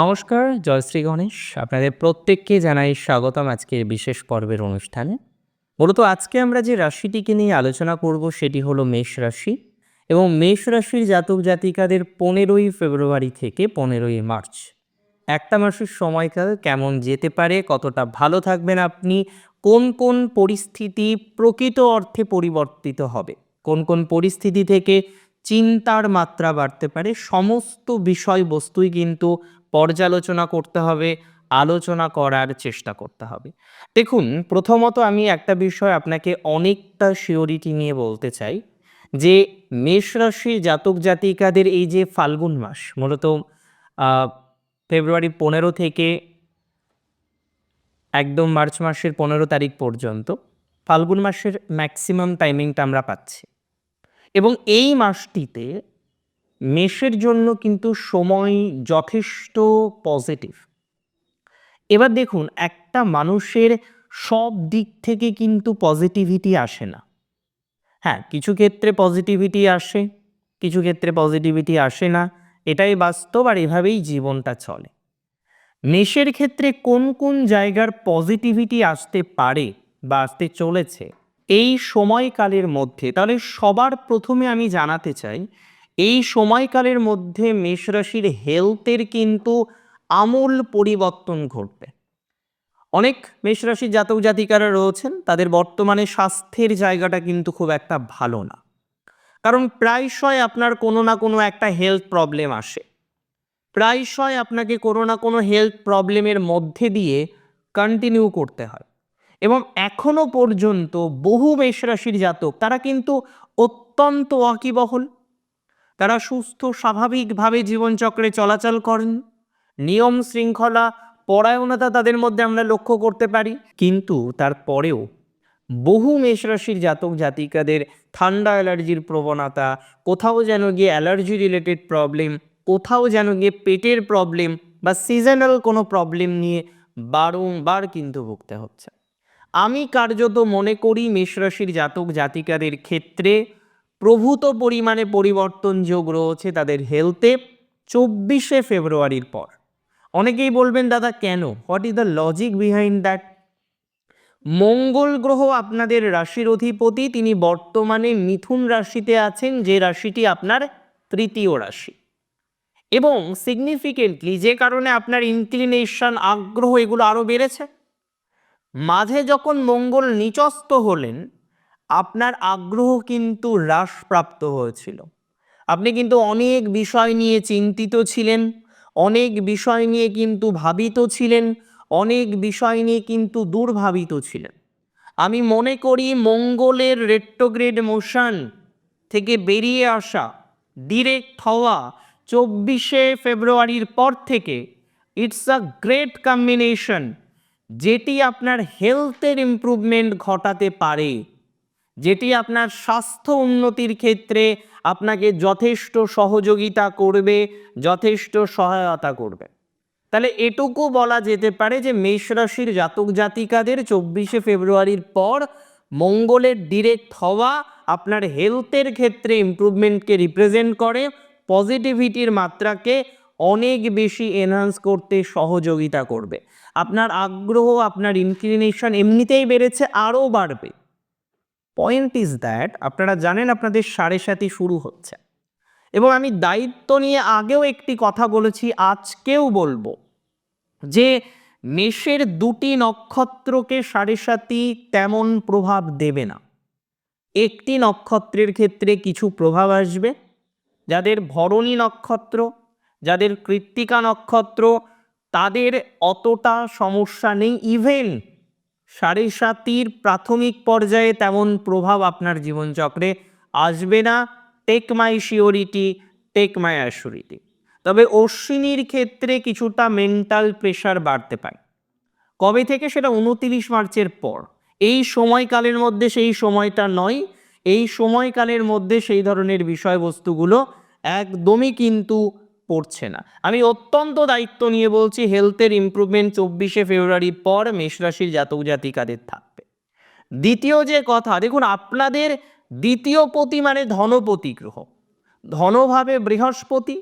নমস্কার জয়শ্রী গণেশ। আপনাদের প্রত্যেককে জানাই স্বাগতম আজকের বিশেষ পর্বের অনুষ্ঠানে। মূলত আজকে আমরা যে রাশিটিকে নিয়ে আলোচনা করব সেটি হলো মেষ রাশি এবং মেষ রাশির জাতক জাতিকাদের পনেরোই ফেব্রুয়ারি থেকে পনেরোই মার্চ। একটা মাসের সময়কাল কেমন যেতে পারে, কতটা ভালো থাকবেন আপনি, কোন কোন পরিস্থিতি প্রকৃত অর্থে পরিবর্তিত হবে, কোন কোন পরিস্থিতি থেকে চিন্তার মাত্রা বাড়তে পারে, সমস্ত বিষয়বস্তুই কিন্তু পর্যালোচনা করতে হবে, আলোচনা করার চেষ্টা করতে হবে। দেখুন, প্রথমত আমি একটা বিষয় আপনাকে অনেকটা শিওরিটি নিয়ে বলতে চাই যে, মেষ রাশির জাতক জাতিকাদের এই যে ফাল্গুন মাস, মূলত ফেব্রুয়ারি পনেরো থেকে একদম মার্চ মাসের পনেরো তারিখ পর্যন্ত ফাল্গুন মাসের ম্যাক্সিমাম টাইমিংটা আমরা পাচ্ছি। এবং এই মাসটিতে মেষের জন্য কিন্তু সময় যথেষ্ট পজিটিভ এবার দেখুন, একটা মানুষের সব দিক থেকে কিন্তু পজিটিভিটি আসে না। হ্যাঁ কিছু ক্ষেত্রে পজিটিভিটি আসে, কিছু ক্ষেত্রে পজিটিভিটি আসে না, এটাই বাস্তব আর এভাবেই জীবনটা চলে। মেষের ক্ষেত্রে কোন কোন জায়গার পজিটিভিটি আসতে পারে বা আসতে চলেছে, এই সময়কালের মধ্যে, তাহলে সবার প্রথমে আমি জানাতে চাই এই সময়কালের মধ্যে মেষ রাশির হেলথের কিন্তু আমূল পরিবর্তন ঘটবে। অনেক মেষ রাশির জাতক জাতিকারা রয়েছেন, তাদের বর্তমানে স্বাস্থ্যের জায়গাটা কিন্তু খুব একটা ভালো না। কারণ প্রায়শই আপনার কোনো না কোনো একটা হেলথ প্রবলেম আসে। প্রায়শই আপনাকে কোনো না কোনো হেলথ প্রবলেমের মধ্যে দিয়ে কন্টিনিউ করতে হয়। এবং এখনও পর্যন্ত বহু মেষ রাশির জাতক, তারা কিন্তু অত্যন্ত ওয়াকিবহল তারা সুস্থ, স্বাভাবিকভাবে জীবনচক্রে চলাচল করেন। নিয়ম শৃঙ্খলা, পরায়ণতা তাদের মধ্যে আমরা লক্ষ্য করতে পারি। কিন্তু তারপরেও বহু মেষরাশির জাতক জাতিকাদের ঠান্ডা অ্যালার্জির প্রবণতা, কোথাও যেন গিয়ে অ্যালার্জি রিলেটেড প্রবলেম, কোথাও যেন গিয়ে পেটের প্রবলেম বা সিজনাল কোনো প্রবলেম নিয়ে বারংবার কিন্তু ভুগতে হচ্ছে। আমি কার্যত মনে করি মেষরাশির জাতক জাতিকাদের ক্ষেত্রে প্রভূত পরিমাণে পরিবর্তন যোগ রয়েছে তাদের হেলথে চব্বিশে ফেব্রুয়ারির পর। অনেকেই বলবেন, দাদা, কেন? What is the logic behind that মঙ্গল গ্রহ আপনাদের রাশির অধিপতি, তিনি বর্তমানে মিথুন রাশিতে আছেন, যে রাশিটি আপনার তৃতীয় রাশি। এবং সিগনিফিকেন্টলি যে কারণে আপনার ইনক্লিনেশন আগ্রহ এগুলো আরও বেড়েছে। মাঝে যখন মঙ্গল নিচস্ত হলেন আপনার আগ্রহ কিন্তু হ্রাসপ্রাপ্ত হয়েছিল। আপনি কিন্তু অনেক বিষয় নিয়ে চিন্তিত ছিলেন, অনেক বিষয় নিয়ে কিন্তু ভাবিত ছিলেন, অনেক বিষয় নিয়ে কিন্তু দুর্ভাবিত ছিলেন। আমি মনে করি মঙ্গলের রেট্রোগ্রেড মোশন থেকে বেরিয়ে আসা ডিরেক্ট হওয়া চব্বিশে ফেব্রুয়ারির পর থেকে ইটস আ গ্রেট কম্বিনেশন যেটি আপনার হেলথের ইমপ্রুভমেন্ট ঘটাতে পারে। যেটি আপনার স্বাস্থ্য উন্নতির ক্ষেত্রে আপনাকে যথেষ্ট সহযোগিতা করবে, যথেষ্ট সহায়তা করবে। তাহলে এটুকু বলা যেতে পারে যে মেষ রাশির জাতক জাতিকাদের চব্বিশে ফেব্রুয়ারির পর মঙ্গলের ডিরেক্ট হওয়া আপনার হেলথের ক্ষেত্রে ইমপ্রুভমেন্টকে রিপ্রেজেন্ট করে পজিটিভিটির মাত্রাকে অনেক বেশি এনহান্স করতে সহযোগিতা করবে। আপনার আগ্রহ, আপনার ইনক্লিনেশন এমনিতেই বেড়েছে, আরও বাড়বে। পয়েন্ট ইজ দ্যাট আপনারা জানেন আপনাদের সাড়ে সাথে শুরু হচ্ছে। এবং আমি দায়িত্ব নিয়ে আগেও একটি কথা বলেছি, আজকেও বলব যে মেষের দুটি নক্ষত্রকে সাড়ে সাতি তেমন প্রভাব দেবে না। একটি নক্ষত্রের ক্ষেত্রে কিছু প্রভাব আসবে, যাদের ভরণী নক্ষত্র, যাদের কৃত্তিকা নক্ষত্র, তাদের অতটা সমস্যা নেই ইভেন সাড়ে সাতির প্রাথমিক পর্যায়ে তেমন প্রভাব আপনার জীবনচক্রে আসবে না। Take my surety take my assurity তবে অশ্বিনীর ক্ষেত্রে কিছুটা মেন্টাল প্রেশার বাড়তে পারে। কবে থেকে? সেটা উনতিরিশ মার্চের পর। এই সময়কালের মধ্যে সেই সময়টা নয়। এই সময়কালের মধ্যে সেই ধরনের বিষয়বস্তুগুলো একদমই কিন্তু পড়ছে না। আমি অত্যন্ত দায়িত্ব নিয়ে বলছি হেলথের ইমপ্রুভমেন্ট চব্বিশে ফেব্রুয়ারির পর মেষ রাশির জাতক জাতিকাদের থাকবে। দ্বিতীয় যে কথা, দেখুন আপনাদের দ্বিতীয় পতি মানে ধনপতি গ্রহ। ধনভাবে বৃহস্পতি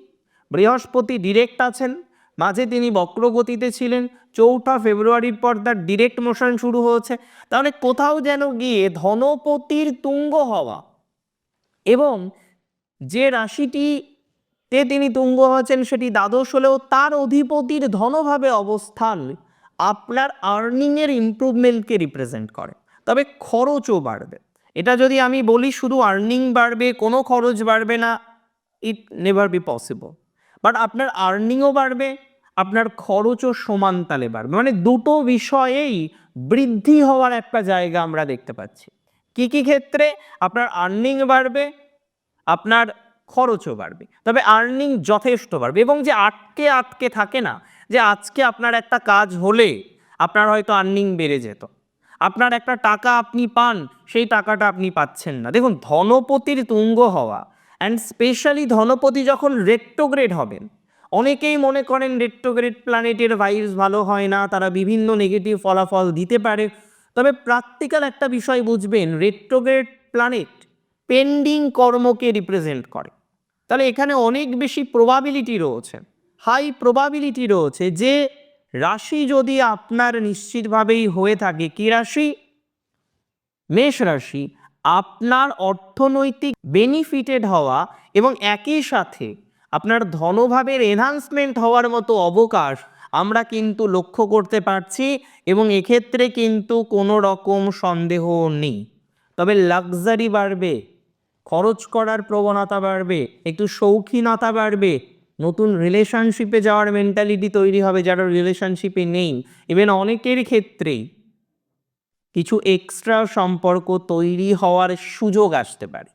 বৃহস্পতি ডিরেক্ট আছেন, মাঝে তিনি বক্রগতিতে ছিলেন, চৌঠা ফেব্রুয়ারির পর তার ডিরেক্ট মোশন শুরু হয়েছে। তাহলে কোথাও যেন গিয়ে ধনপতির তুঙ্গ হওয়া এবং যে রাশিটিতে তিনি তুঙ্গ হয়েছেন সেটি দ্বাদশ হলেও তার অধিপতির ধনভাবে অবস্থান আপনার আর্নিংয়ের ইমপ্রুভমেন্টকে রিপ্রেজেন্ট করে। তবে খরচও বাড়বে। এটা যদি আমি বলি শুধু আর্নিং বাড়বে, কোনো খরচ বাড়বে না, it never be possible. But আপনার আর্নিংও বাড়বে, আপনার খরচও সমান তালে বাড়বে। মানে দুটো বিষয়েই বৃদ্ধি হওয়ার একটা জায়গা আমরা দেখতে পাচ্ছি। কি কি ক্ষেত্রে? আপনার আর্নিং বাড়বে, আপনার খরচও বাড়বে। তবে আর্নিং যথেষ্ট বাড়বে এবং যে আটকে আটকে থাকে না, যে আজকে আপনার একটা কাজ হলে আপনার হয়তো আর্নিং বেড়ে যেত। আপনার একটা টাকা আপনি পান, সেই টাকাটা আপনি পাচ্ছেন না। দেখুন, ধনপতির তুঙ্গ হওয়া অ্যান্ড স্পেশালি ধনপতি যখন রেট্রোগ্রেড হবেন, অনেকেই মনে করেন রেট্রোগ্রেড প্ল্যানেটের ভাইবস ভালো হয় না, তারা বিভিন্ন নেগেটিভ ফলাফল দিতে পারে। তবে প্র্যাকটিক্যাল একটা বিষয় বুঝবেন রেট্রোগ্রেড প্ল্যানেট পেন্ডিং কর্মকে রিপ্রেজেন্ট করে। তাহলে এখানে অনেক বেশি প্রবাবিলিটি রয়েছে। হাই প্রবাবিলিটি রয়েছে যে রাশি যদি আপনার নিশ্চিতভাবেই হয়ে থাকে, কি রাশি? মেষ রাশি। আপনার অর্থনৈতিক বেনিফিটেড হওয়া এবং একই সাথে আপনার ধনভাবের এনহান্সমেন্ট হওয়ার মতো অবকাশ আমরা কিন্তু লক্ষ্য করতে পারছি এবং এক্ষেত্রে কিন্তু কোনো রকম সন্দেহ নেই। তবে লাক্সারি বাড়বে। খরচ করার প্রবণতা বাড়বে, একটু শৌখিনতা বাড়বে। নতুন রিলেশনশিপে যাওয়ার মেন্টালিটি তৈরি হবে যারা রিলেশনশিপে নেই। ইভেন অনেকের ক্ষেত্রেই কিছু এক্সট্রা সম্পর্ক তৈরি হওয়ার সুযোগ আসতে পারে।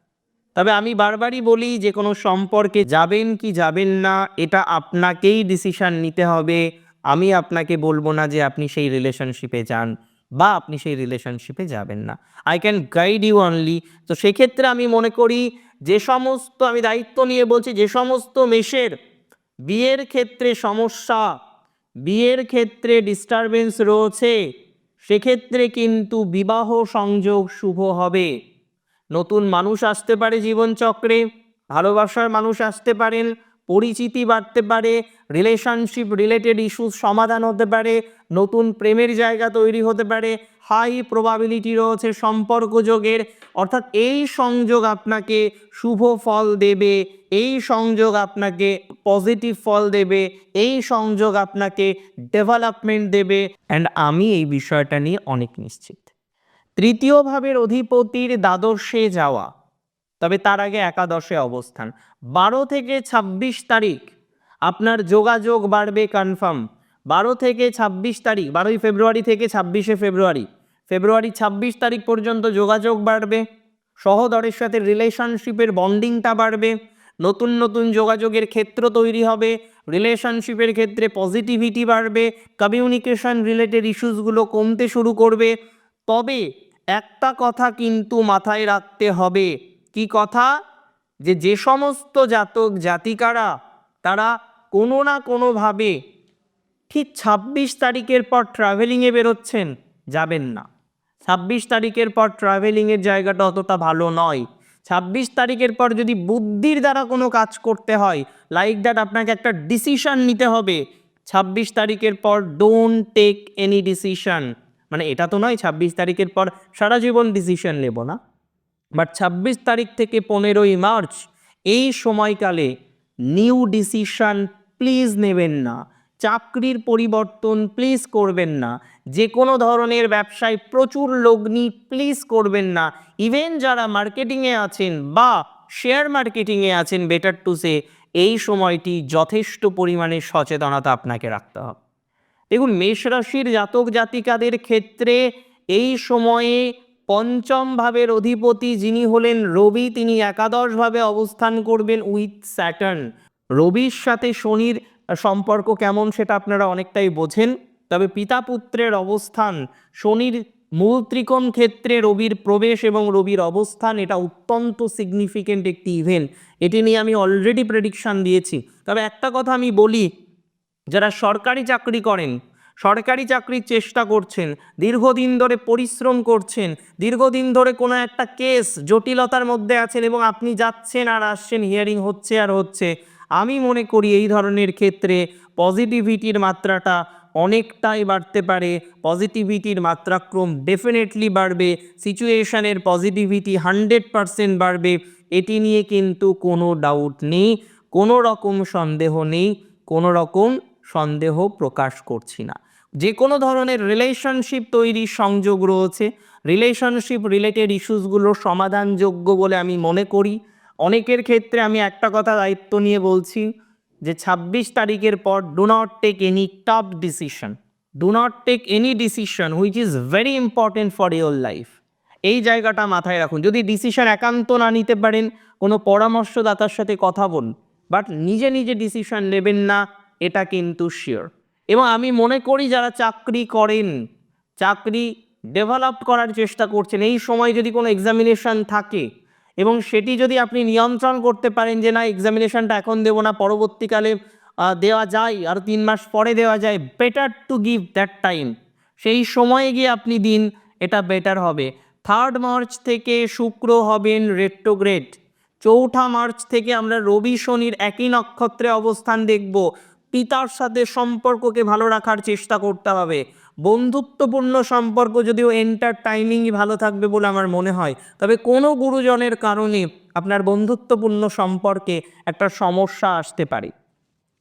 তবে আমি বারবারই বলি, যে কোনো সম্পর্কে যাবেন কি যাবেন না, এটা আপনাকেই ডিসিশন নিতে হবে। আমি আপনাকে বলব না যে আপনি সেই রিলেশনশিপে যান। বা আপনি সেই রিলেশনশিপে যাবেন না। I can guide you only তো সেক্ষেত্রে আমি মনে করি যে সমস্ত আমি দায়িত্ব নিয়ে বলছি যে সমস্ত মেষের বিয়ের ক্ষেত্রে সমস্যা, বিয়ের ক্ষেত্রে ডিস্টারবেন্স রয়েছে, সেক্ষেত্রে কিন্তু বিবাহ সংযোগ শুভ হবে। নতুন মানুষ আসতে পারে জীবনচক্রে, ভালোবাসার মানুষ আসতে পারেন পরিচিতি বাড়তে পারে রিলেশনশিপ রিলেটেড ইস্যুস সমাধান হতে পারে, নতুন প্রেমের জায়গা তৈরি হতে পারে হাই প্রবাবিলিটি রয়েছে সম্পর্ক যোগের। অর্থাৎ এই সংযোগ আপনাকে শুভ ফল দেবে, এই সংযোগ আপনাকে পজিটিভ ফল দেবে, এই সংযোগ আপনাকে ডেভেলপমেন্ট দেবে। অ্যান্ড আমি এই বিষয়টা নিয়ে অনেক নিশ্চিত। তৃতীয় ভাবের অধিপতির দ্বাদশে যাওয়া। তবে তার আগে একাদশে অবস্থান। বারো থেকে ছাব্বিশ তারিখ আপনার যোগাযোগ বাড়বে কনফার্ম বারো থেকে ছাব্বিশ তারিখ, বারোই ফেব্রুয়ারি থেকে ছাব্বিশে ফেব্রুয়ারি। ফেব্রুয়ারি ছাব্বিশ তারিখ পর্যন্ত যোগাযোগ বাড়বে। সহদরের সাথে রিলেশনশিপের বন্ডিংটা বাড়বে। নতুন নতুন যোগাযোগের ক্ষেত্র তৈরি হবে। রিলেশনশিপের ক্ষেত্রে পজিটিভিটি বাড়বে। কমিউনিকেশন রিলেটেড ইস্যুসগুলো কমতে শুরু করবে। তবে একটা কথা কিন্তু মাথায় রাখতে হবে। কি কথা? যে যে সমস্ত জাতক জাতিকারা, তারা কোনো না কোনোভাবে ঠিক ছাব্বিশ তারিখের পর ট্রাভেলিংয়ে বেরোচ্ছেন, যাবেন না। ছাব্বিশ তারিখের পর ট্রাভেলিংয়ের জায়গাটা অতটা ভালো নয়। ছাব্বিশ তারিখের পর যদি বুদ্ধির দ্বারা কোনো কাজ করতে হয় লাইক দ্যাট আপনাকে একটা ডিসিশন নিতে হবে। ছাব্বিশ তারিখের পর ডোন্ট টেক এনি ডিসিশন মানে এটা তো নয়, ছাব্বিশ তারিখের পর সারা জীবন ডিসিশন নেব না। বাট ছাব্বিশ তারিখ থেকে পনেরোই মার্চ, এই সময়কালে নিউ ডিসিশন প্লিজ নেবেন না। চাকরির পরিবর্তন প্লিজ করবেন না। যে কোনো ধরনের ব্যবসায় প্রচুর লগ্নি প্লিজ করবেন না। ইভেন যারা মার্কেটিংয়ে আছেন বা শেয়ার মার্কেটিংয়ে আছেন, বেটার টু সে, এই সময়টি যথেষ্ট পরিমাণে সচেতনতা আপনাকে রাখতে হবে। দেখুন, মেষ রাশির জাতক জাতিকাদের ক্ষেত্রে এই সময়ে পঞ্চম ভাবের অধিপতি যিনি হলেন রবি, তিনি একাদশভাবে অবস্থান করবেন উইথ স্যাটার্ন। রবির সাথে শনির সম্পর্ক কেমন সেটা আপনারা অনেকটাই বোঝেন। তবে পিতা পুত্রের অবস্থান, শনির মূল ত্রিকোণ ক্ষেত্রে রবির প্রবেশ এবং রবির অবস্থান, এটা অত্যন্ত সিগনিফিকেন্ট একটি ইভেন্ট এটি নিয়ে আমি অলরেডি প্রেডিকশান দিয়েছি। তবে একটা কথা আমি বলি, যারা সরকারি চাকরি করেন সরকারি চাকরির চেষ্টা করছেন, দীর্ঘদিন ধরে পরিশ্রম করছেন, দীর্ঘদিন ধরে কোনো একটা কেস জটিলতার মধ্যে আছেন এবং আপনি যাচ্ছেন আর আসছেন, হিয়ারিং হচ্ছে আর হচ্ছে। আমি মনে করি এই ধরনের ক্ষেত্রে পজিটিভিটির মাত্রাটা অনেকটাই বাড়তে পারে, পজিটিভিটির মাত্রাক্রম ডেফিনেটলি বাড়বে, সিচুয়েশানের পজিটিভিটি হান্ড্রেড পারসেন্ট বাড়বে, এটি নিয়ে কিন্তু কোনো ডাউট নেই, কোনো রকম সন্দেহ নেই, কোনো রকম সন্দেহ প্রকাশ করছি না। যে কোনো ধরনের রিলেশনশিপ তৈরির সংযোগ রয়েছে। রিলেশনশিপ রিলেটেড ইস্যুসগুলো সমাধানযোগ্য বলে আমি মনে করি। অনেকের ক্ষেত্রে আমি একটা কথা দায়িত্ব নিয়ে বলছি যে ছাব্বিশ তারিখের পর do not take any tough decision do not take any decision which is very important for your life এই জায়গাটা মাথায় রাখুন। যদি ডিসিশন একান্ত না নিতে পারেন, কোনো পরামর্শদাতার সাথে কথা বলুন। বাট নিজে নিজে ডিসিশন নেবেন না। এটা কিন্তু শিওর এবং আমি মনে করি যারা চাকরি করেন, চাকরি ডেভেলপ করার চেষ্টা করছেন, এই সময় যদি কোনো এক্সামিনেশন থাকে এবং সেটি যদি আপনি নিয়ন্ত্রণ করতে পারেন যে না এক্সামিনেশনটা এখন দেবো না, পরবর্তীকালে দেওয়া যায়, আর তিন মাস পরে দেওয়া যায় better to give that time সেই সময়ে গিয়ে আপনি দিন, এটা বেটার হবে। থার্ড মার্চ থেকে শুক্র হবেন রেট্রোগ্রেড চৌঠা মার্চ থেকে আমরা রবি শনির একই নক্ষত্রে অবস্থান দেখব। পিতার সাথে সম্পর্ককে ভালো রাখার চেষ্টা করতে হবে। বন্ধুত্বপূর্ণ সম্পর্ক যদিও এন্টারটাইনিংই ভালো থাকবে বলে আমার মনে হয়। তবে কোনো গুরুজনের কারণে আপনার বন্ধুত্বপূর্ণ সম্পর্কে একটা সমস্যা আসতে পারে।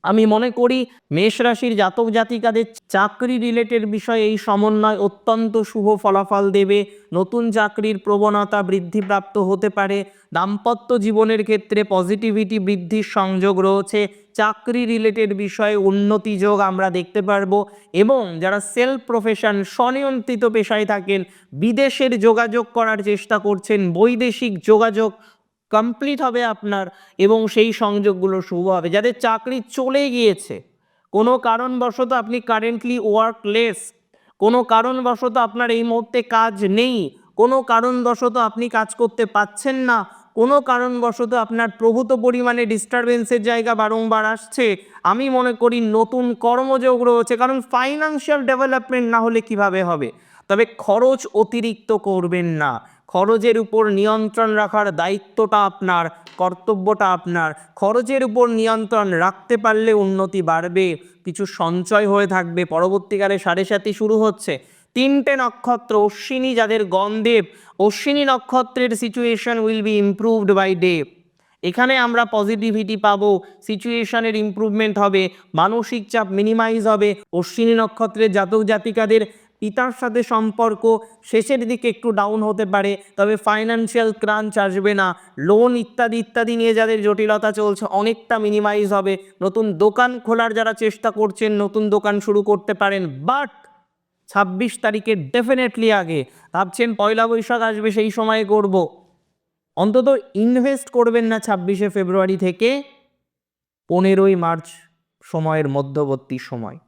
আমি মনে করি মেষ রাশির জাতক জাতিকাদের চাকরি রিলেটেড বিষয়ে এই সমন্বয় অত্যন্ত শুভ ফলাফল দেবে। নতুন চাকরির প্রবণতা বৃদ্ধিপ্রাপ্ত হতে পারে। দাম্পত্য জীবনের ক্ষেত্রে পজিটিভিটি বৃদ্ধির সংযোগ রয়েছে। চাকরি রিলেটেড বিষয়ে উন্নতি যোগ আমরা দেখতে পারব এবং যারা সেলফ প্রফেশন স্বনিয়ন্ত্রিত পেশায় থাকেন, বিদেশের যোগাযোগ করার চেষ্টা করছেন, বৈদেশিক যোগাযোগ কমপ্লিট হবে আপনার এবং সেই সংযোগগুলো শুভ হবে। যাদের চাকরি চলে গিয়েছে, কোনো কারণবশত আপনি কারেন্টলি ওয়ার্কলেস কোনো কারণবশত আপনার এই মুহূর্তে কাজ নেই, কোনো কারণবশত আপনি কাজ করতে পাচ্ছেন না, কোনো কারণবশত আপনার প্রভূত পরিমাণে ডিস্টারবেন্সের জায়গা বারংবার আসছে, আমি মনে করি নতুন কর্মযোগ রয়েছে, কারণ ফাইন্যান্সিয়াল ডেভেলপমেন্ট না হলে কীভাবে হবে? তবে খরচ অতিরিক্ত করবেন না। খরচের উপর নিয়ন্ত্রণ রাখার দায়িত্বটা আপনার, কর্তব্যটা আপনার। খরচের উপর নিয়ন্ত্রণ রাখতে পারলে উন্নতি বাড়বে, কিছু সঞ্চয় হয়ে থাকবে। পরবর্তীকালে সাড়ে সাথে শুরু হচ্ছে। তিনটে নক্ষত্র, অশ্বিনী যাদের গন্ধেব অশ্বিনী নক্ষত্রের situation will be improved by day এখানে আমরা পজিটিভিটি পাবো সিচুয়েশনের ইমপ্রুভমেন্ট হবে, মানসিক চাপ মিনিমাইজ হবে। অশ্বিনী নক্ষত্রের জাতক জাতিকাদের পিতার সাথে সম্পর্ক শেষের দিকে একটু ডাউন হতে পারে, তবে ফাইন্যান্সিয়াল ক্রাঞ্চ আসবে না। লোন ইত্যাদি ইত্যাদি নিয়ে যাদের জটিলতা চলছে, অনেকটা মিনিমাইজ হবে। নতুন দোকান খোলার যারা চেষ্টা করছেন, নতুন দোকান শুরু করতে পারেন। বাট ছাব্বিশ তারিখে ডেফিনেটলি আগে। ভাবছেন পয়লা বৈশাখ আসবে, সেই সময় করব। অন্তত ইনভেস্ট করবেন না ছাব্বিশে ফেব্রুয়ারি থেকে। পনেরোই মার্চ সময়ের মধ্যবর্তী সময়।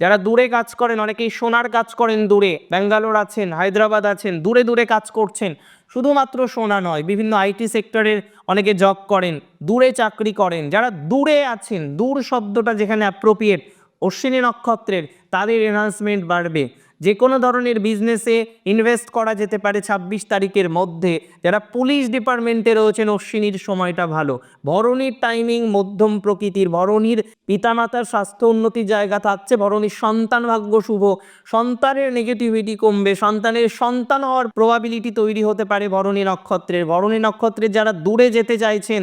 যারা দূরে কাজ করেন, অনেকেই সোনার কাজ করেন দূরে, ব্যাঙ্গালোর আছেন, হায়দ্রাবাদ আছেন, দূরে দূরে কাজ করছেন, শুধুমাত্র সোনা নয়, বিভিন্ন আইটি সেক্টরের অনেকে জব করেন, দূরে চাকরি করেন, যারা দূরে আছেন, দূর শব্দটা যেখানে অ্যাপ্রোপ্রিয়েট অশ্বিনী নক্ষত্রের, তাদের এনহান্সমেন্ট বাড়বে। যে কোনো ধরনের বিজনেসে ইনভেস্ট করা যেতে পারে ছাব্বিশ তারিখের মধ্যে। যারা পুলিশ ডিপার্টমেন্টে রয়েছেন, অশ্বিনীর সময়টা ভালো। ভরণীর টাইমিং মধ্যম প্রকৃতির। ভরণীর পিতামাতার স্বাস্থ্য উন্নতির জায়গা থাকছে। ভরণীর সন্তান ভাগ্য শুভ। সন্তানের নেগেটিভিটি কমবে। সন্তানের সন্তান হওয়ার প্রবাবিলিটি তৈরি হতে পারে ভরণী নক্ষত্রের। ভরণী নক্ষত্রের যারা দূরে যেতে চাইছেন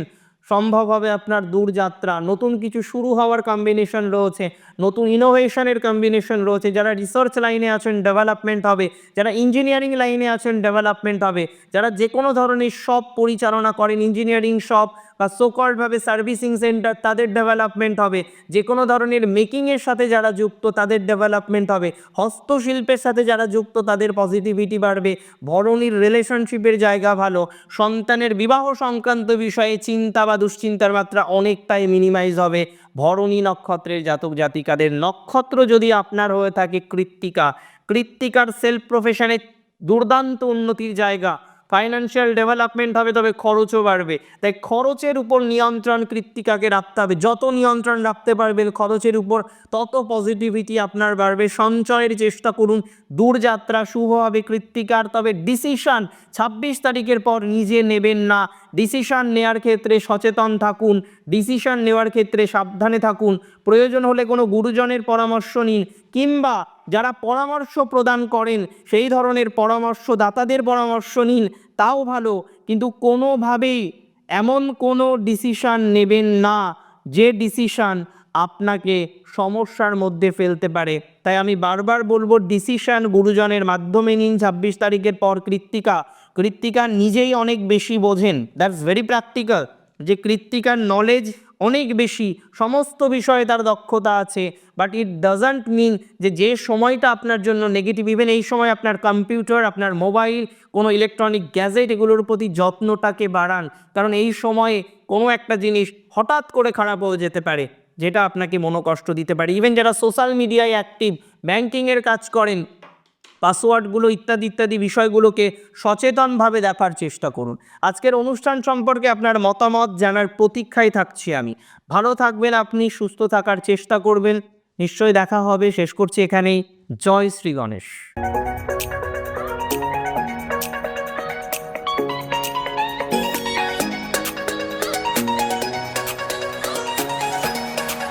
সম্ভব হবে আপনার দূরযাত্রা, নতুন কিছু শুরু হওয়ার কম্বিনেশন রয়েছে, নতুন ইনোভেশনের কম্বিনেশন রয়েছে, যারা রিসার্চ লাইনে আছেন ডেভেলপমেন্ট হবে, যারা ইঞ্জিনিয়ারিং লাইনে আছেন ডেভেলপমেন্ট হবে, যারা যে কোনো ধরনের সব পরিচালনা করেন ইঞ্জিনিয়ারিং শপ বা সোকল্ডভাবে সার্ভিসিং সেন্টার তাদের ডেভেলপমেন্ট হবে। যে কোনো ধরনের মেকিংয়ের সাথে যারা যুক্ত, তাদের ডেভেলপমেন্ট হবে। হস্তশিল্পের সাথে যারা যুক্ত, তাদের পজিটিভিটি বাড়বে। ভরণীর রিলেশনশিপের জায়গা ভালো। সন্তানের বিবাহ সংক্রান্ত বিষয়ে চিন্তা বা দুশ্চিন্তার মাত্রা অনেকটাই মিনিমাইজ হবে। ভরণী নক্ষত্রের জাতক জাতিকাদের নক্ষত্র যদি আপনার হয়ে থাকে কৃত্তিকা। কৃত্তিকার সেলফ প্রফেশনে দুর্দান্ত উন্নতির জায়গা। ফাইন্যান্সিয়াল ডেভেলপমেন্ট হবে, তবে খরচও বাড়বে। তাই খরচের উপর নিয়ন্ত্রণ কৃত্তিকাকে রাখতে হবে। যত নিয়ন্ত্রণ রাখতে পারবেন খরচের উপর, তত পজিটিভিটি আপনার বাড়বে। সঞ্চয়ের চেষ্টা করুন। দূরযাত্রা শুভ হবে কৃত্তিকার, তবে ডিসিশন ছাব্বিশ তারিখের পর নিজে নেবেন না। ডিসিশন নেওয়ার ক্ষেত্রে সচেতন থাকুন। ডিসিশন নেওয়ার ক্ষেত্রে সাবধানে থাকুন। প্রয়োজন হলে কোনো গুরুজনের পরামর্শ নিন, কিংবা যারা পরামর্শ প্রদান করেন, সেই ধরনের পরামর্শদাতাদের পরামর্শ নিন, তাও ভালো। কিন্তু কোনোভাবেই এমন কোনো ডিসিশান নেবেন না, যে ডিসিশান আপনাকে সমস্যার মধ্যে ফেলতে পারে। তাই আমি বারবার বলব ডিসিশান গুরুজনের মাধ্যমে নিন, ছাব্বিশ তারিখের পর কৃত্তিকা। কৃত্তিকা নিজেই অনেক বেশি বোঝেন। দ্যাটস ভেরি প্র্যাকটিক্যাল যে কৃত্তিকার নলেজ অনেক বেশি সমস্ত বিষয়ে তার দক্ষতা আছে বাট ইট ডাজন্ট মিন যে যে সময়টা আপনার জন্য নেগেটিভ ইভেন এই সময় আপনার কম্পিউটার আপনার মোবাইল কোনো ইলেকট্রনিক গ্যাজেট এগুলোর প্রতি যত্নটাকে বাড়ান। কারণ এই সময়ে কোনো একটা জিনিস হঠাৎ করে খারাপ হয়ে যেতে পারে, যেটা আপনাকে মনোকষ্ট দিতে পারে। ইভেন যারা সোশ্যাল মিডিয়ায় অ্যাক্টিভ ব্যাংকিংয়ের কাজ করেন পাসওয়ার্ডগুলো ইত্যাদি ইত্যাদি বিষয়গুলোকে সচেতনভাবে দেখার চেষ্টা করুন। আজকের অনুষ্ঠান সম্পর্কে আপনার মতামত জানার প্রতীক্ষায় থাকছি আমি। ভালো থাকবেন আপনি, সুস্থ থাকার চেষ্টা করবেন। নিশ্চয়ই দেখা হবে। শেষ করছি এখানেই। জয় শ্রী গণেশ।